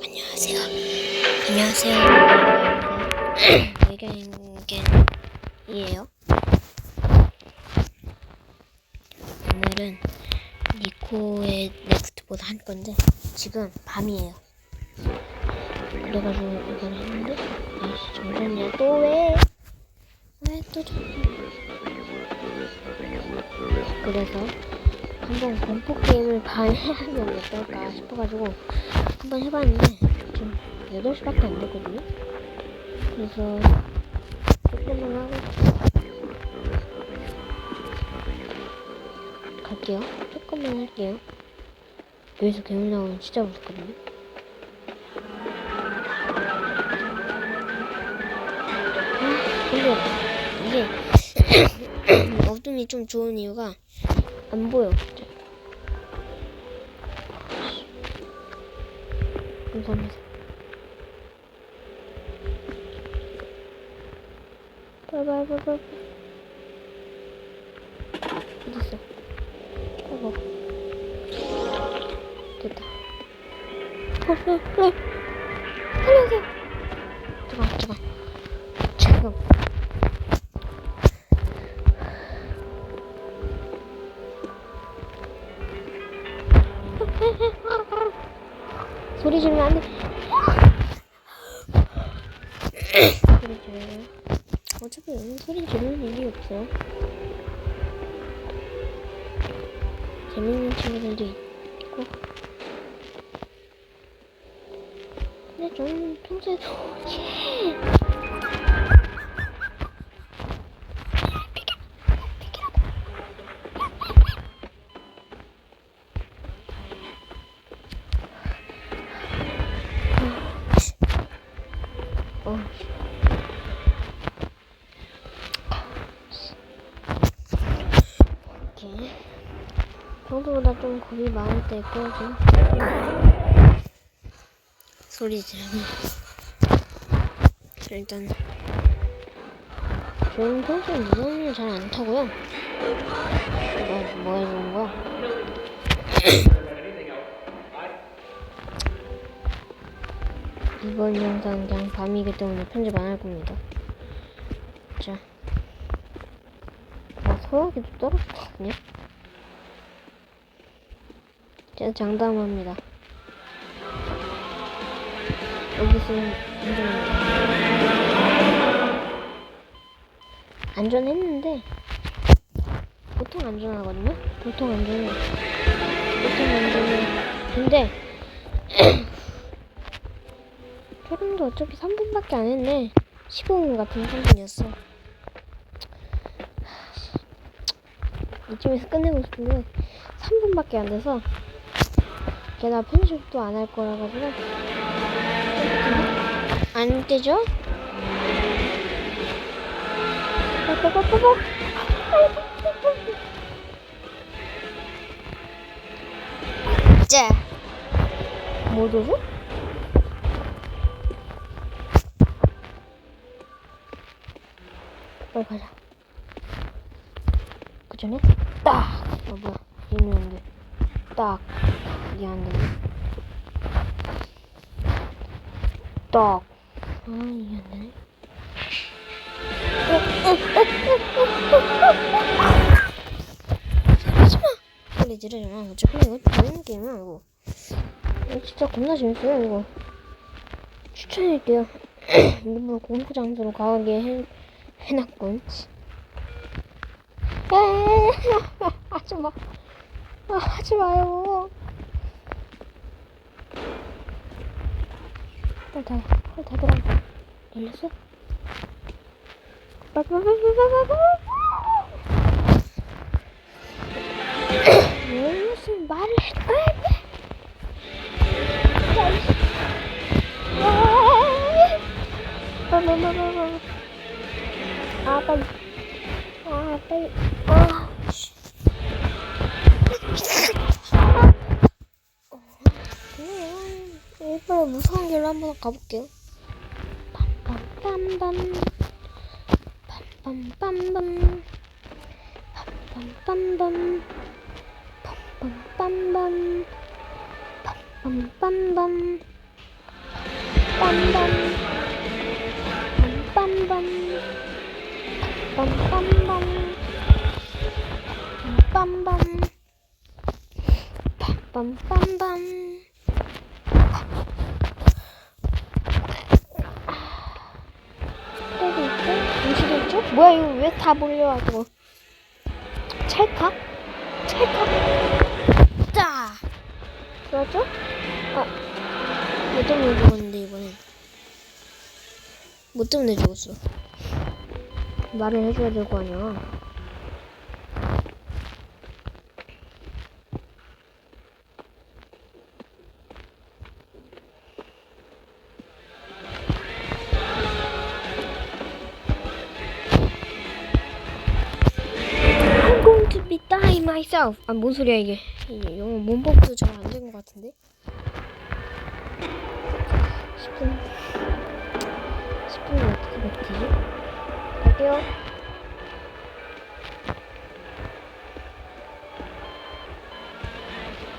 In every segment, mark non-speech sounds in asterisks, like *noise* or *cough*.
안녕하세요. 안녕하세요. 외계인견이에요. 오늘은 니코의 넥스트보다 한 건데 지금 밤이에요. 그래가지고 이걸 했는데 아이씨 잠시만요. 또 왜? 왜또 그래서 한번 공포 게임을 밤에 하면 어떨까 싶어가지고 한번 해봤는데 지금 8시밖에 안 됐거든요. 그래서 조금만 하고 갈게요. 조금만 할게요. 여기서 괴물 나오면 진짜 무섭거든요. 아, 근데 이게 *coughs* 어둠이 좀 좋은 이유가 안 보여. 감사합니다. 빨빨빨빨. 어딨어? 어머. 됐다. 어, 어, 어. 지르는 일이 없어. 재밌는 친구들도 있고. 근데 저는 평소에 *laughs* 예. 평소보다 좀 겁이 많을 때 있고 좀 소리 지르면 자, 일단 저는 평소에 무서운 일 잘 안 타고요 뭐, 뭐 해주는 거야? 이번 영상 그냥 밤이기 때문에 편집 안 할 겁니다. 자. 아, 소화기도 떨어졌거든요? 제가 장담합니다. 여기 있으면 안전합니다. 안전했는데, 보통 안전하거든요? 보통 안전해. 보통 안전해. 근데, *clears throat* 촬영도 어차피 3분밖에 안 했네. 15분 같은 3분이었어. 이쯤에서 끝내고 싶은데 3분밖에 안 돼서 게다가 편집도 안 할 거라 가지고 안 되죠? 자, 뭐 도죠? 빨리 가자. 그 전에 딱! 어, 뭐야. 이랬는데. 딱. 이게 안 되네. 딱. 아, 이게 안 되네. 하지마! 빨리 지르지 마. 어차피 이거 재밌는 게임이야, 이거. 이거 진짜 겁나 재밌어요, 이거. 추천할게요. *clears throat* 일부러 공포 장소로 가게 해, 해놨군. 야, 하지 마. 아, 하지 마요. 빨리 다, 빨리 다 들어가. 열렸어? 빨리, 빨리, 빨리, 빨리, 일부러 무서운 길로 한번 가볼게요. 빰빰빰빰. 빰빰빰빰. 빰빰빰빰. 빰빰빰빰. 빰빰빰빰. 빰빰 빰빰 빰 빰빰빰 빰빰 빰빰빰 무 뭐야 이거 왜 다 몰려가지고 찰칵? 찰칵 짜 좋았죠? 어. 뭐 때문에 죽었는데 이번엔 뭐 때문에 죽었어 말을 해줘야 될 거 아니야 myself 아 뭔 소리야 이게. 이게 영어 문법도 잘 안 된 것 같은데? 10분 10분은 어떻게 버티지? 갈게요.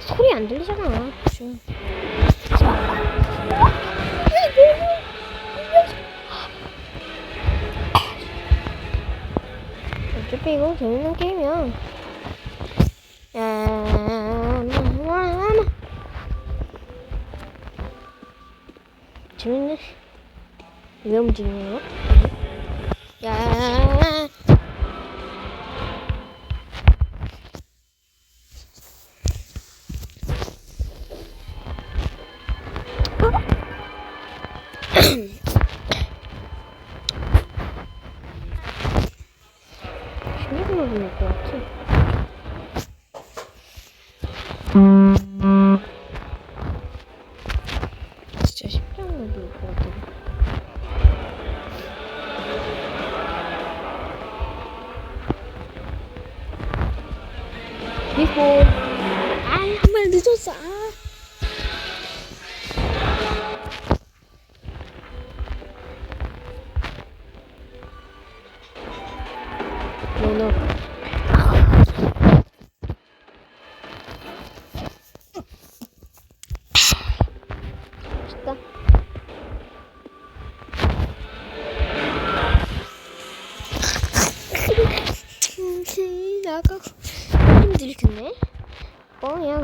소리 안 들리잖아. 지금. 어차피 이거 재밌는 게임이야 야, 왜 거? 야.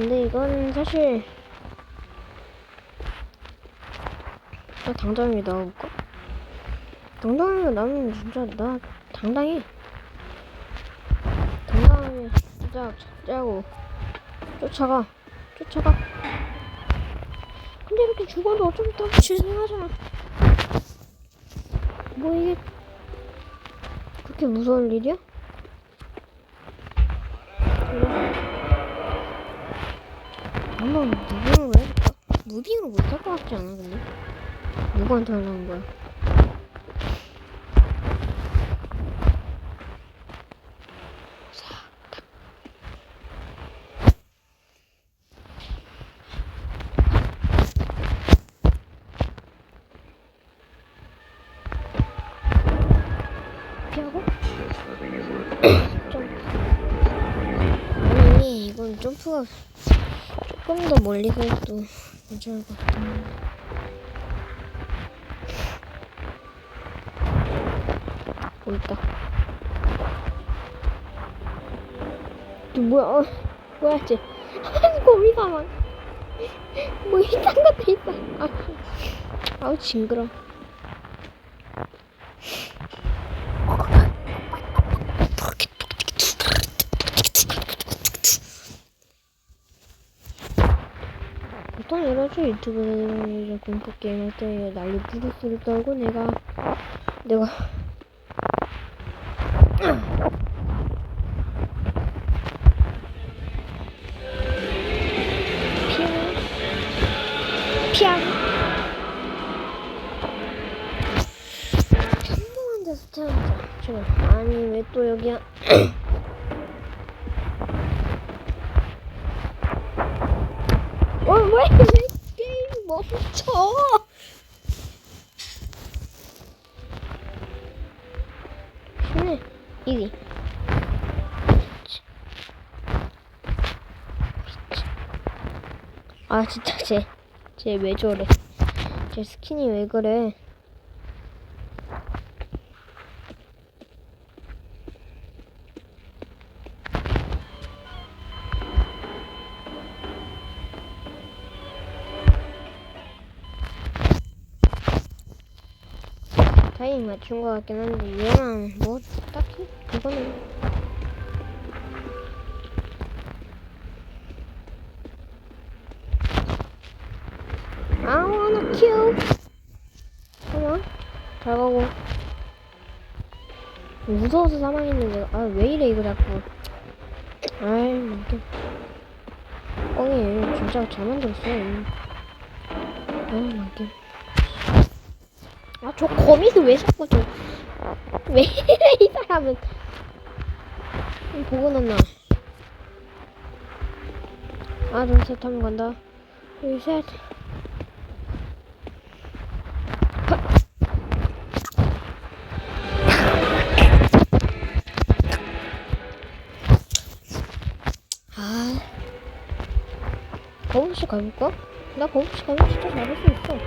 근데 이건 사실 나 당당하게 나와볼까? 당당하게 나오면 진짜 나 당당해. 당당하게 진짜 짜고 쫓아가 쫓아가. 근데 이렇게 죽어도 어차피 다 실생하잖아. 뭐 이게 그렇게 무서울 일이야? 한번 무빙으로 해볼까? 무빙으로 못할 것 같지 않아 근데? 누구한테 하려는 거야? 피하고? *clears throat* 좀 아니 이건 점프가 조금 더 멀리 가도 괜찮을 것. 어 있다. 저 뭐야? 어, 뭐야 쟤? *laughs* 거미가 막. 뭐 이딴 것도 있어. 아, 아우 징그러. 보통 이러죠 유튜브에 이제 공포 게임 할 때 난리 부르스를 떨고 내가 내가 피하고 피하고 평범한 데서 태어나자 제발 아니 왜 또 여기야 아, 진짜 쟤, 쟤 왜 저래? 제 스킨이 왜 그래? 타이밍 맞춘 것 같긴 한데 얘만 뭐 딱히 그거는 잘 가고. 무서워서 사망했는데 아 왜 이래 이거 자꾸. 아이 이게. 뻥이에요. 진짜 잘 만들었어 아이 이게. 아저 거미도 왜 자꾸 저왜 이래 이 사람은. 좀 보고 났나. 둘셋 하면 간다. 둘셋 거북씨 가볼까? 나 거북씨 가면 진짜 잘할 수 있어.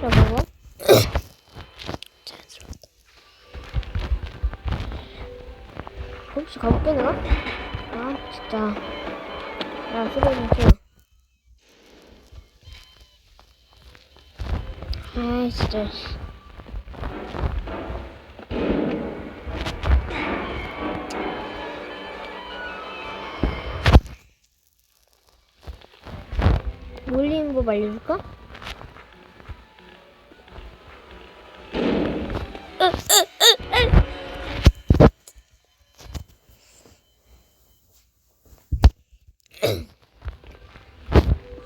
자 봐봐. *coughs* 자연스럽다. 거북씨 가볼게 내가? 아 진짜. 야좀 치워 아 진짜 알려줄까?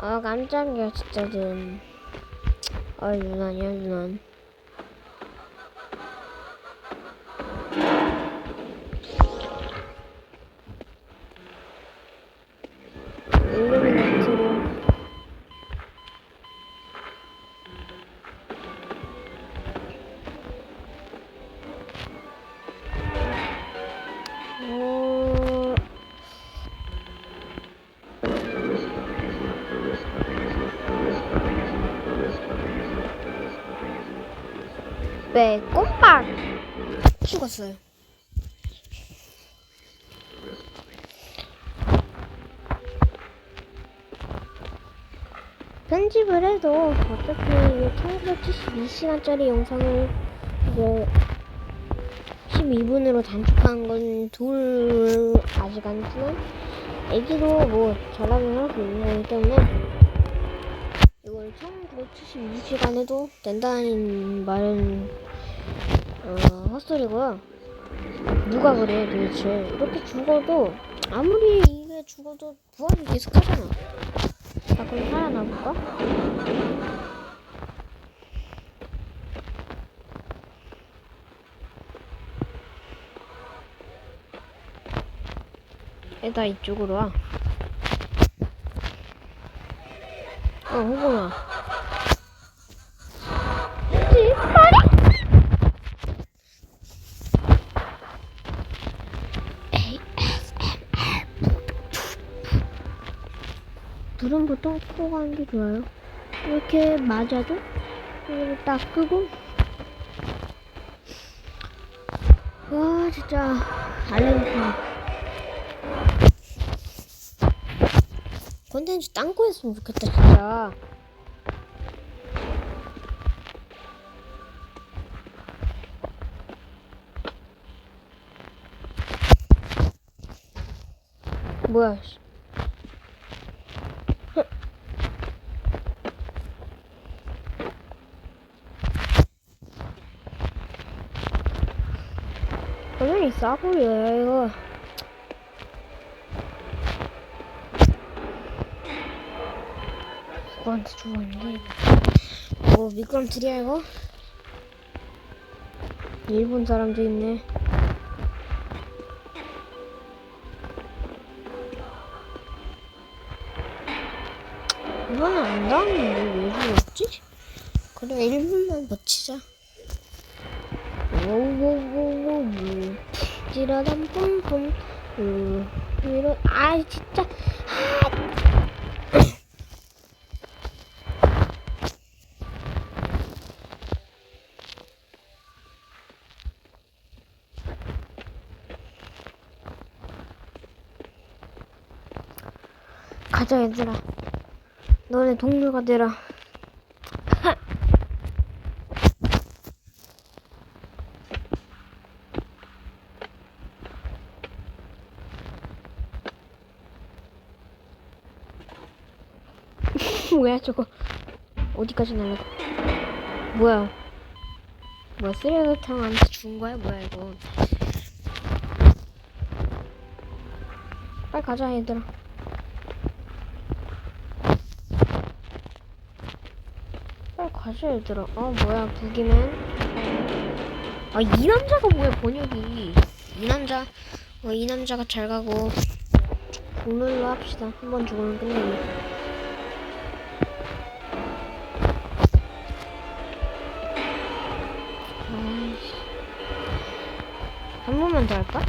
아 깜짝이야 진짜 좀. 아 유난이야 유난. 네, 꼼빡 죽었어요. 편집을 해도 어차피 이게 1972시간짜리 영상을 이제 12분으로 단축한 건 둘 아직 안 지난 애기도 뭐 잘하면 할수 있는 거기 때문에 이걸 1972시간에도 된다는 말은 어, 헛소리고요. 누가 그래 도대체 이렇게 죽어도 아무리 이게 죽어도 부활을 계속 하잖아. 자 그럼 살아나볼까? 애다 이쪽으로 와. 어, 호봉아. 불은 보통 끄고 가는 게 좋아요. 이렇게 맞아도 이렇게 딱 끄고 와 진짜 알려주세요. 콘텐츠 딴거 했으면 좋겠다 진짜. 뭐야? 씨. 싸구려야 이거. 누구한테 이거. 뭐 미끄럼틀이야 이거? 일본 사람도 있네. 가자 얘들아. 너네 동료가 되라. *laughs* 뭐야 저거? 어디까지 날라가? 뭐야? 뭐야 쓰레기탕한테 준 거야? 뭐야 이거? 빨리 가자 얘들아 빨리 가자 얘들아 어 뭐야 부기맨 아 이 남자가 뭐야 번역이 이 남자 어 이 남자가 잘 가고 국룰로 합시다 한번 죽으면 끝내기 아이씨. 한 번만 더 할까?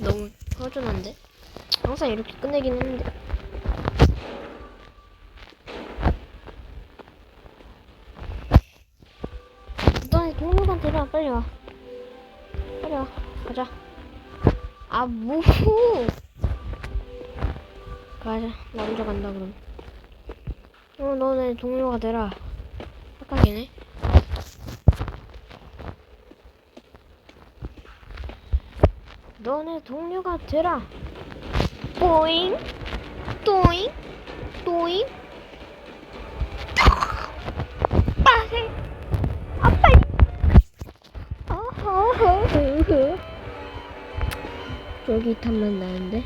너무 허전한데? 항상 이렇게 끝내긴 했는데. 너네 동료가 되라 빨리 와. 빨리 와. 가자. 아 뭐후. 가자. 나 먼저 간다 그럼. 어 너네 동료가 되라. 착하게네. 너네 동료가 되라. 또잉, 또잉, 또잉. 쫄깃함만 나는데.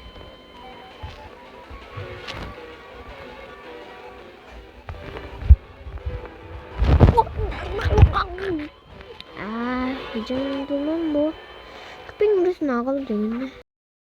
아, 이 정도면 뭐 흑백 노릇 나가도 되겠네.